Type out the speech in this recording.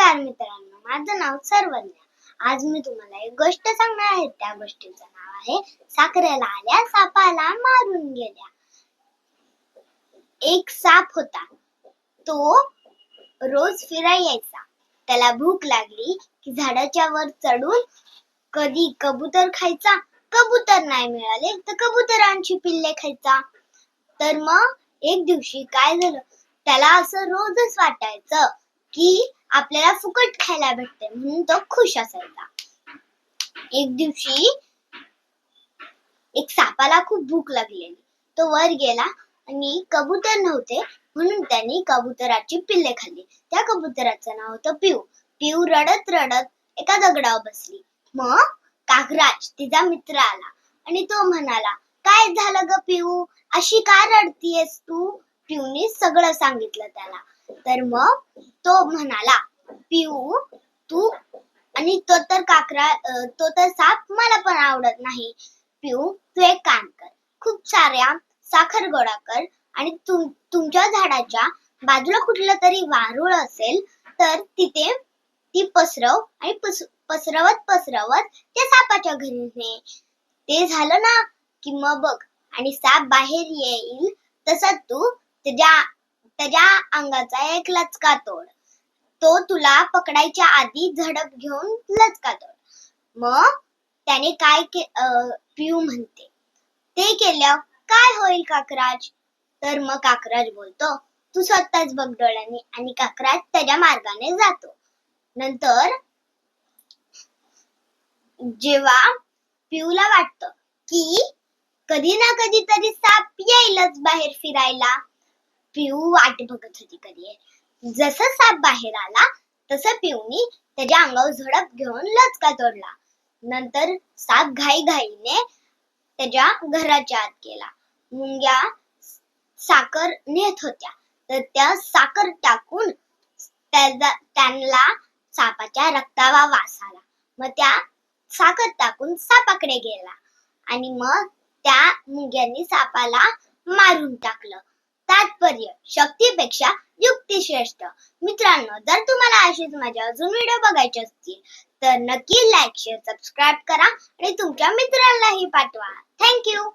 नमस्कार मित्रांनो माझं नाव सर्वज्ञा. आज मी तुम्हाला एक गोष्ट सांगणार आहे. त्या गोष्टीचं नाव आहे साखरेला आल्या सापाला मारून गेल्या. एक साप होता. तो रोज फिराय यायचा त्याला भूक लागली की झाडाच्या वर चढून कधी कबूतर खायचा? कबूतर नाही मिळाले तर कबुतरांची पिल्ले खायचा. तर मग एक दिवशी काय झालं? त्याला असं रोजच वाटायचं की आपल्याला फुकट खायला भेटते म्हणून तो खुश असायचा. एक दिवशी एक सापाला खूप भूक लागलेली. तो वर गेला आणि कबूतर नव्हते म्हणून त्यांनी कबुतराची पिल्ले खाल्ली. त्या कबुतराचं नाव होतं पिऊ. पिऊ रडत रडत एका दगडावर बसली. मग कागराज तिचा मित्र आला आणि तो म्हणाला काय झालं ग पिऊ? अशी का रडतीयस तू? पिऊने सगळं सांगितलं त्याला. तर मग तो म्हणाला पिऊ तू आणि तो तर काकरा तो तर साप मला पण आवडत नाही. पिऊ तू एक काम कर खूप साऱ्या साखर गोळा कर आणि तुम तुमच्या झाडाच्या बाजूला कुठलं तरी वारुळ असेल तर तिथे ती पसरव आणि पस, पसरवत पसरवत त्या सापाच्या घरी ने. ते झालं ना की मग बघ आणि साप बाहेर येईल तसा तू त्याच्या त्याच्या अंगाचा एक लचका तो तो तुला पकडायच्या आधी झडप घेऊन लचकातो. मग त्याने काय के अं, पिऊ म्हणते? ते केलं काय होईल काकराज? तर मग काकराज बोलतो तू स्वतःच बघ डोळ्याने आणि काकराज त्याच्या मार्गाने जातो. नंतर जेव्हा पिऊला वाटत की कधी ना कधी तरी साप येईलच बाहेर फिरायला पिऊ वाट बघत होती कधी. जसं साप बाहेर आला तसं पिवणी त्याच्या अंगावर झडप घेऊन लचका तोडला. नंतर साप घाई घाईने त्याच्या घराच्या आत गेला. मुंग्या साखर नेत होत्या. तर त्या साखर टाकून त्याचा त्यांना सापाच्या रक्तावा वास आला मग त्या साखर टाकून सापाकडे गेला. आणि मग त्या मुंग्यांनी सापाला मारून टाकलं. तात्पर्य शक्तीपेक्षा युक्ती श्रेष्ठ मित्रांनो जर तुम्हाला अशीच माझ्या अजून व्हिडिओ बघायचे असतील तर नक्की लाईक शेअर सबस्क्राईब करा आणि तुमच्या मित्रांनाही पाठवा. थँक्यू